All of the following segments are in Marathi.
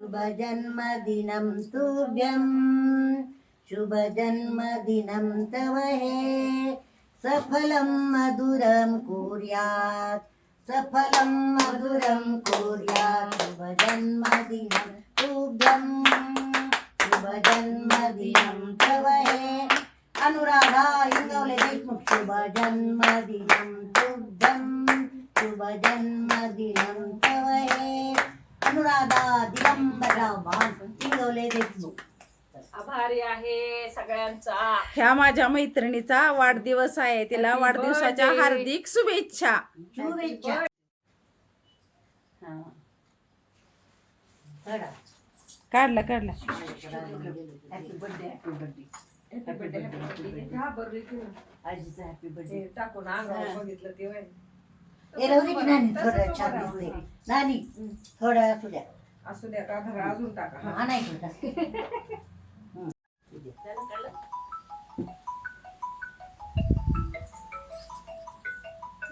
शुभजन्मदिनं तुभ्यं। शुभजन्मदिनं तव हे सफलं मधुरं कुर्यात्। सफलं मधुरं कुर्यात्। शुभजन्मदिनं तुभ्यं। शुभजन्मदिनं तव हे अनुराधा देशमुख शुभजन्मदिनं तुभ्यं। शुभजन्मदिनं तव हे अनुराधा भान इंगवले देशमुख आभारी आहे सगळ्यांचा. ह्या माझ्या मैत्रिणीचा वाढदिवस आहे. तिला वाढदिवसाच्या. हार्दिक शुभेच्छा. शुभेच्छा. हा. चढा. काढला काढला. हॅपी बर्थडे हॅपी बर्थडे की नाही? आजीचा हॅपी बर्थडे टाकून बघितलं ते ए राहू की नानी थोडं छान राहू दे. नानी थोडं असू द्या. असू द्या का? धरा अजून टाका. हा. हा नाही थोडं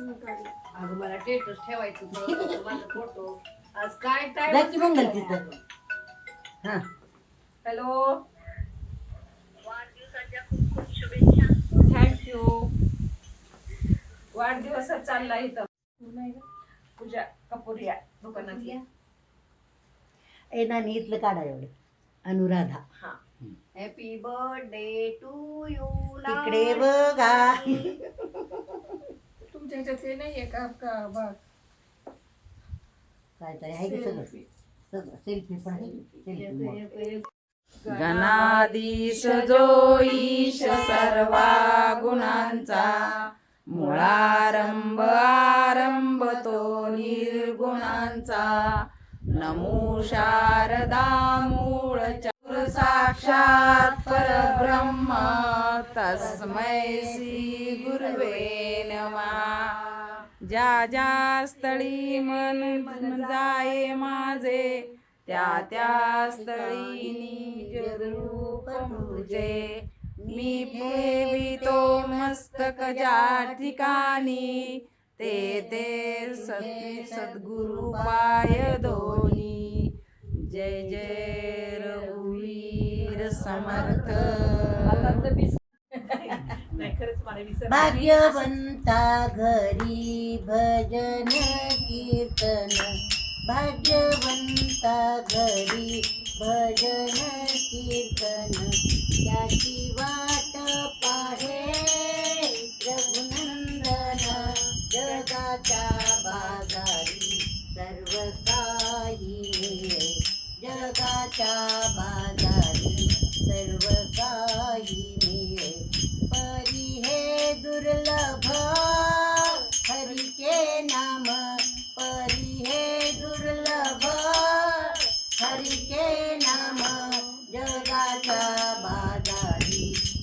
अगं मला टेटस ठेवायचं होतं, माझा फोटो आज काय जा की मंगल तिथं. हा. हॅलो. थँक्यू वाढदिवसात चालला इथं. पूजा कपुरिया दुकानातली. ए नानी इथलं काढा एवढं. अनुराधा. हा. हॅपी बर्थडे टू यू तिकडे बघा. तुमच्या ह्याच्यात हे नाहीये का का बघ? काय तरी आहे की सगळं? सगळं. सेल्फी पण आहे सेल्फी गणाधीश जो ईश सर्वा गुणांचा मुळारंभ आरंभ तो निर्गुणांचा. नमो शारदा मूळ चतुर साक्षात परब्रह्म. तस्मै श्री गुरुवे नमः. ज्या ज्या स्थळी मन जाये माझे त्या त्या स्थळी निज रूप तुझे मी ठेवितो मस्तक ज्या ठिकाणी ते ते सद्गुरु पाय दोनी. जय जय रघुवीर समर्थ. भाग्यवंता घरी भजन कीर्तन. भाग्यवंता घरी भजन कीर्तन. त्याची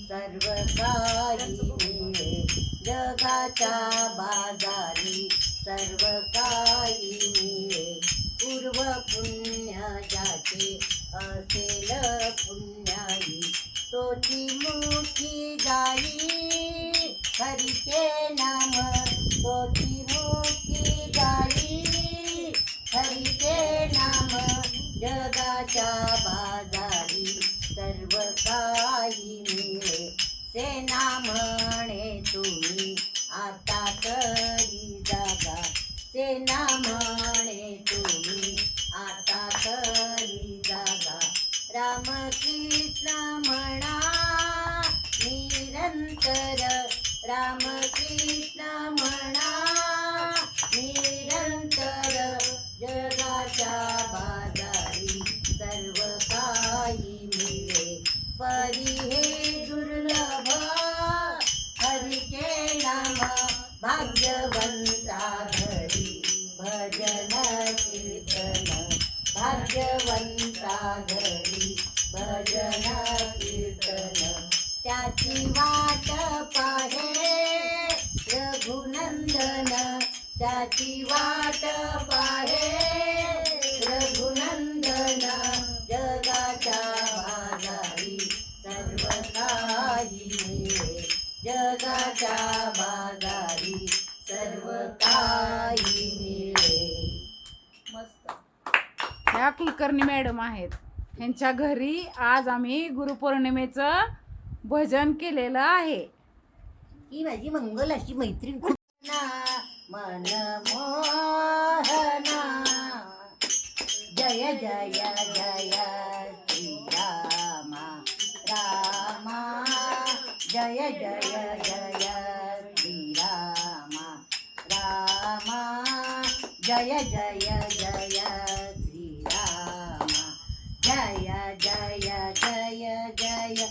सर्व काही जगाच्या बाजारी सर्व काही मिळे पूर्व पुण्य ज्याचे असेल पुण्याई तोची मुठी जाई हरिके नाम तोची मुठी जाई हरिचे नाम जगाच्या बाजारी सर्व काही मिळे. ते म्हणे तुम्ही आता तरी जागा. ते म्हणे घरी भजन कीर्तन त्याची वाट पाहे रघुनंदन. त्याची वाट पाहे रघुनंदन. जगाच्या बाजारी सर्व काही जगाच्या बाजारी सर्व काही मिळे मस्त ह्या कुलकर्णी मॅडम आहेत. ह्यांच्या घरी आज आम्ही गुरुपौर्णिमेचं भजन केलेलं आहे. ही माझी मंगल अशी मैत्रीण खूप मन मोहना. जय जय जय रामा. जय जय. ஐயா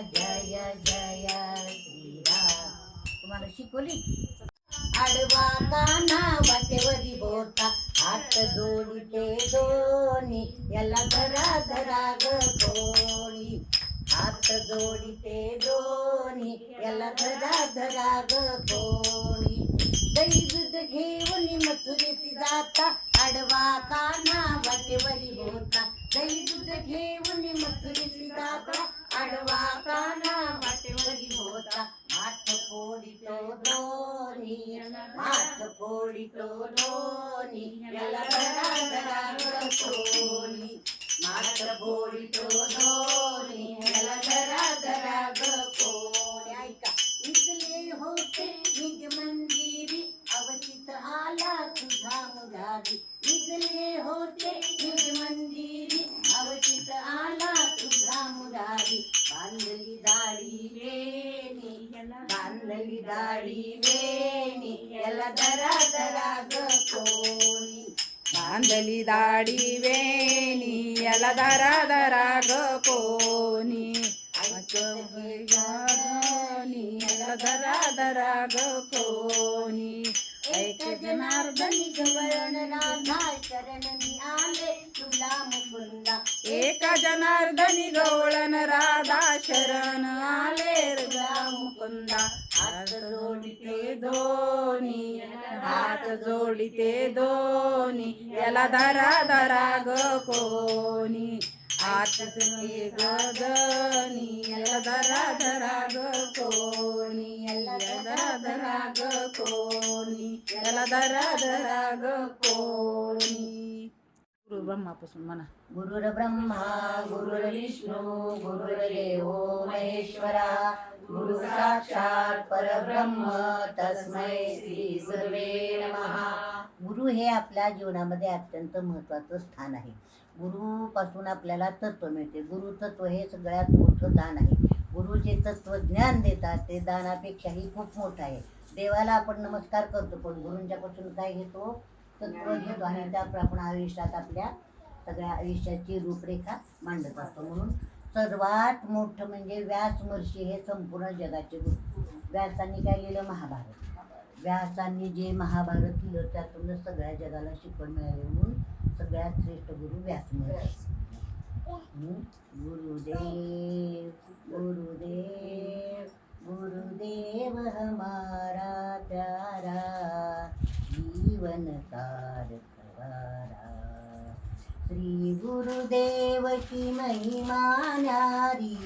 जय जय श्रीराम. तुम्हाला शिकवली? आडवा काना वाटेवरी बोटा हात जोडीते दोन्ही याला धरा धरा ग कोणी. हात जोडीते दोन्ही याला धरा धरा ग दही दूध घेऊन मथुरेची जाता आडवा काना वाटेवरी होता दही दूध घेऊन मथुरेची जाता అడువాకాన మతిమోత మాట కోడితో ధోని మాట కోడితో ధోని ఎలబడగలరు మాట కోడితో ధోని वेणी याला धरा धरा ग कोणी बांधली दाढी वेणी याला दरा दरा ग कोणी अचोनी याला दरा दरा ग कोणी एक जनार्दनी गवळण राधा शरण आले तुला मुकुंदा एका जनार्दनी गवळण राधा शरण आले मुकुंदा हात जोडिते दोन्ही हात जोडिते दोन्ही याला धरा धरा ग कोणी. हात जोडी गगनी याला धरा धरा ग कोणी. याला धरा धरा ग कोणी. याला धरा धरा ग कोणी. गुरु ब्रह्मापासून म्हणा. गुरुर ब्रह्मा गुरुर विष्णू गुरुर्देव महेश्वरा गुरु साक्षात परब्रह्म तस्मै श्री गुरवे नमः. गुरु हे आपल्या जीवनामध्ये अत्यंत महत्त्वाचं स्थान आहे. गुरुपासून आपल्याला तत्व मिळते. गुरु तत्व हे सगळ्यात मोठं दान आहे. गुरु जे तत्वज्ञान देतात ते दानापेक्षाही खूप मोठं आहे. देवाला आपण नमस्कार करतो पण गुरूंच्यापासून काय घेतो? तत्व घेतो आणि त्या आपण आयुष्यात आपल्या सगळ्या आयुष्याची रूपरेखा मांडत असतो. म्हणून सर्वात मोठं म्हणजे व्यास महर्षी हे संपूर्ण जगाचे गुरु. व्यासांनी काय लिहिलं? महाभारत. व्यासांनी जे महाभारत लिहिलं त्यातूनच सगळ्या जगाला शिकवण मिळाली म्हणून सगळ्यात श्रेष्ठ गुरु व्यास महर्षी. गुरुदेव गुरुदेव गुरुदेव हमारा प्यारा जीवन गुरुदेवची महिमानारी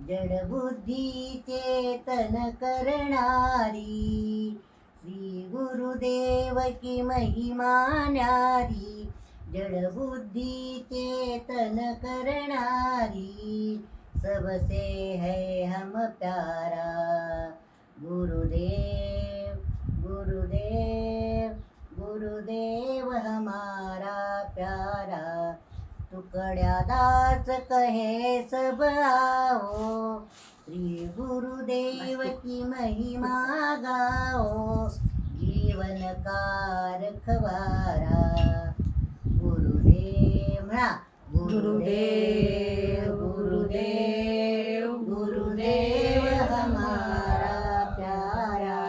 जडबुद्धी चेतन करणारी. श्री गुरुदेवची महिमानारी जडबुद्धी चेतन करणारी. सबसे है हम प्यारा। टुकड़ा दास कहे सब आओ. श्री गुरुदेव की महिमा गाओ. जीवन का रखवारा गुरुदेव म्हणा गुरुदेव गुरुदेव गुरुदेव हमारा प्यारा.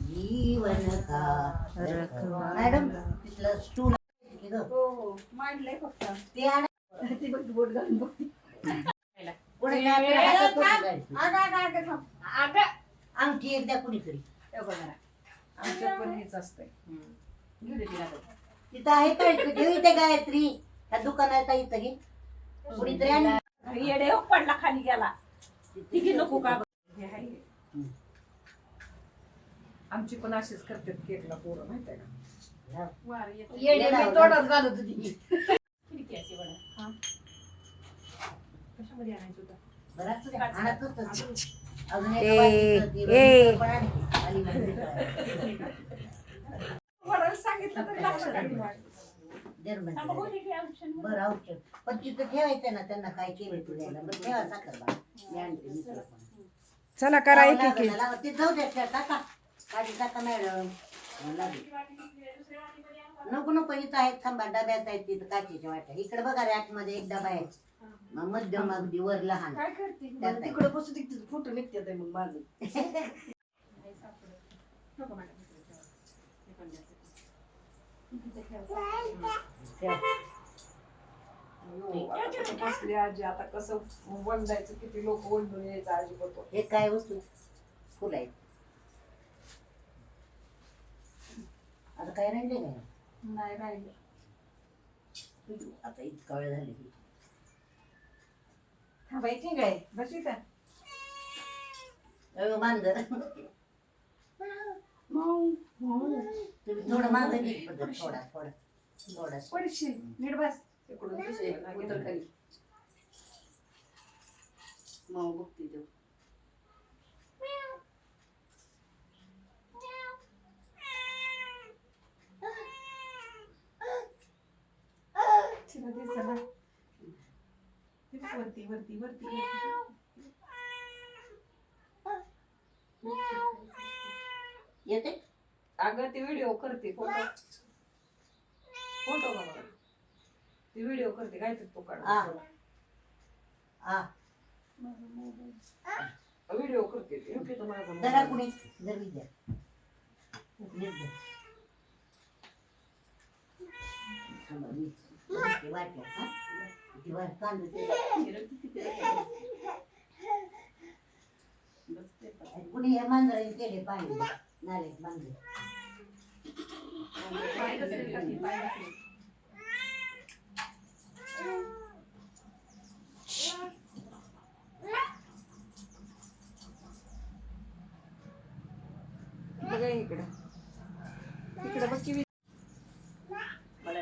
जीवन का रखवारा. मॅडम तिथलं स्टूल मांडलंय फक्त. ते आण. ती बघ बोट घालून बघ. कोणी आपल्या हातात होती गाडी. अगं अगं अगं थांब. अगं अंगठी एकदा कुणीतरी. हे बघ जरा. आमच्यात पण हेच असतंय. घेऊ दे तिला बघ. तिथं आहे काय ते गायत्री. ह्या दुकानात आहे इथं घे. कुणीतरी आणली. येडे हो पडला खाली गेला. तिघी नको का हे आहे. हे. आमची पण अशीच करतात केकला पोरं माहिती आहे का? येडे येडे लावलं. मी तोंडात घालत होती खिडकी अशी बघा हा कशामध्ये आणायचं होतं बरं ए, ती ए. पण आणली. आली म्हणजे. वडाला सांगितलं तरी लक्षात आली दर म्हणजे. बरं औषध पण तिथं ठेवायचं ना त्यांना काय केलं तू द्यायला बरं ठेवा साखर बा मी आणते मी तुला पण. चला करा एक एक लावा, लावा. ते जाऊ द्या त्या टाका काढी टाका मॅडम नको नको इथं आहेत थांबा डब्यात आहेत तिथं काचेच्या वाट्या. इकडे बघा रॅकमध्ये एक डबा आहे. मग मध्यम अगदी वर लहान. काय करते? त्यात आहे. तिकडे बसू तिथं फोटो निघते मग माझं. ठेवा. हो, आजी आता कसं वंदायचं किती लोक वंदून यायचं आजी बघतो हे काय वस्तू? फुल आहेत. आता काय राहिले काय नाही राहिलं. आता इतका वेळ झाली की. हा बाई ठीक आहे बस अगं मांजर तुम्ही थोडं मागं घे. पद्धत थोडा थोडा. थोडा. पडशील. नीट बस. इकडून खाली. मग बघते दिसेना. तिला वरती वरती वरती येते? अगं ती व्हिडिओ करते फोटो फोटो बनव. ती व्हिडिओ करते काय ते तो. काढ आ. व्हिडिओ करते जरा. कुणी. जर विद्या. नीट कुणी या मांजराने केले पाणी नालेत मांजर इकडं बघ की मला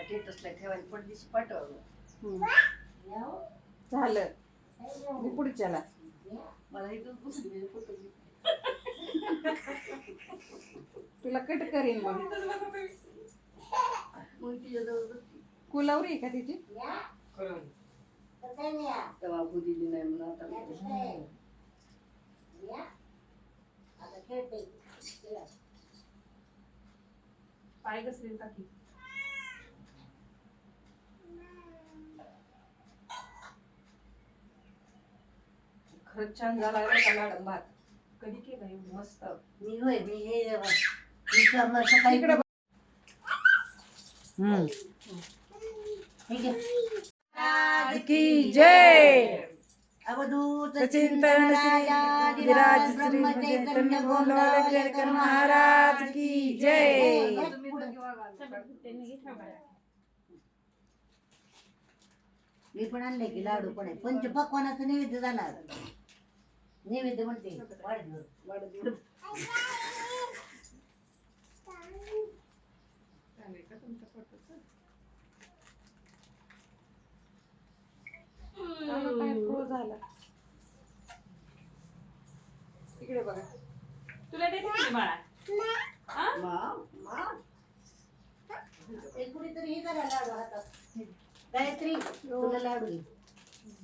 झालं. मी पुढच्याला. मला फोटो तुला कट करीन मग. मग तिच्याजवळ. कुलावरी आहे का तिची? तेव्हा दिली नाही म्हणून आता बघते. पाय घसरेल टाकी. खरंच छान झाला बरं का मॅडम भात? कधी केला एवढं मस्त? मी होय मी हे मी समोर सकाळी इकडं बघ. हम्म. ठीक आहे की जय. अवधूत चिंतन राजाधिराज श्री चैतन्य गोंदवलेकर महाराज की जय. तुम्ही. मी पण आणले की लाडू पण आहे. पंचपक्वानाचा नैवेद्य झाला नैवेद्य म्हणते वाढदिवस वाढदिवस. झाला काय pro झाला. इकडे बघा बाळा हा? मा- मा. एक कुणीतरी हे करा लाडू हातात गायत्री तुला लाडू घे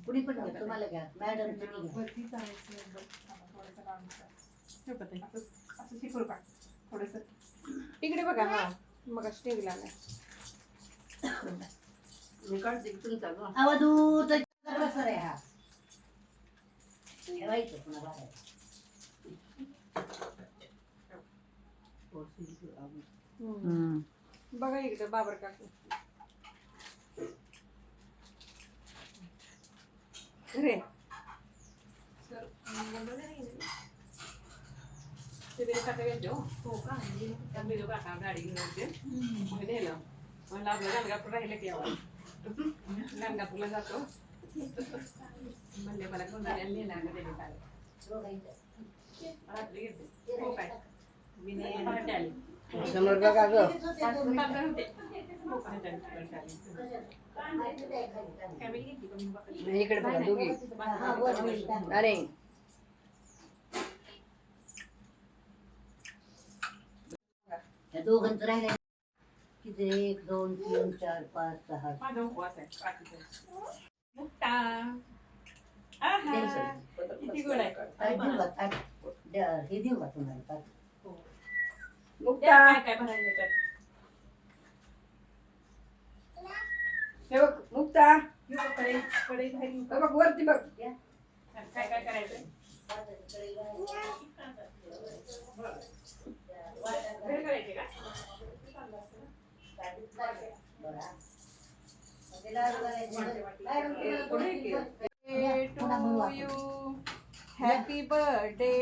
कुणी पण घ्या तुम्हाला घ्या मॅडम तुम्ही घ्या वरती चालायचं एकदम. थोडंसं लांबचं. बघ ते, असं- असं शिकवू का? थोडंसं. इकडे बघा हा मग स्टेज लागला मी काढते अवधूत आहे हा ठेवायचं पुन्हा बाहेर बघा इकडे बाबर काकू रे ते बिल खाता गेलते हो. काका गाडी घेऊन आलते. मग नेलं. म्हणलं आपलं गाणगापूर राहिलं की यावं. गाणगापूरला जातो म्हणले मला कोण जायला नेलं अगं त्याने काल. रात्री गेलते. हो काय? मी नाही. समोर बघा होते. इकडे बघा दोघी. अरे या दोघांचं राहिलं किती एक दोन तीन चार पाच सहा माझा उपवास आहे बाकीचा. मुक्ता. आहा. किती गोड आहे. ताट देऊ का ताट द्या, हे देऊ का तुम्हाला ताट मुक्ता काय काय? हे बघ मुक्ता. घेऊ का कढई? कढई का? हे बघ वरती बघ. काय काय करायचे? का? हॅपी बर्थडे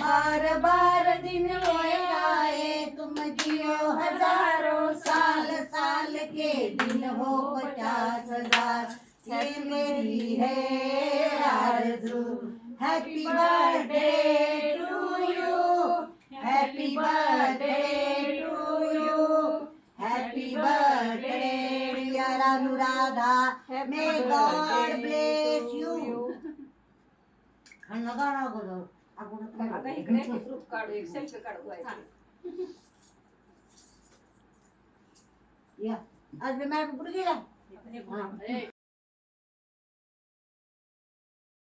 बार बार दिन आए तुम जियो हजारों साल साल के दिन हो पचास हजार ये मेरी है आरज़ू happy birthday to you happy birthday to you happy birthday dear Anuradha may God bless you खाणं गाणं अगोदर अगोदर आता इकडे ग्रुप काढू एक सेल्फी काढू या. आज मी मॅडम कुठे गेला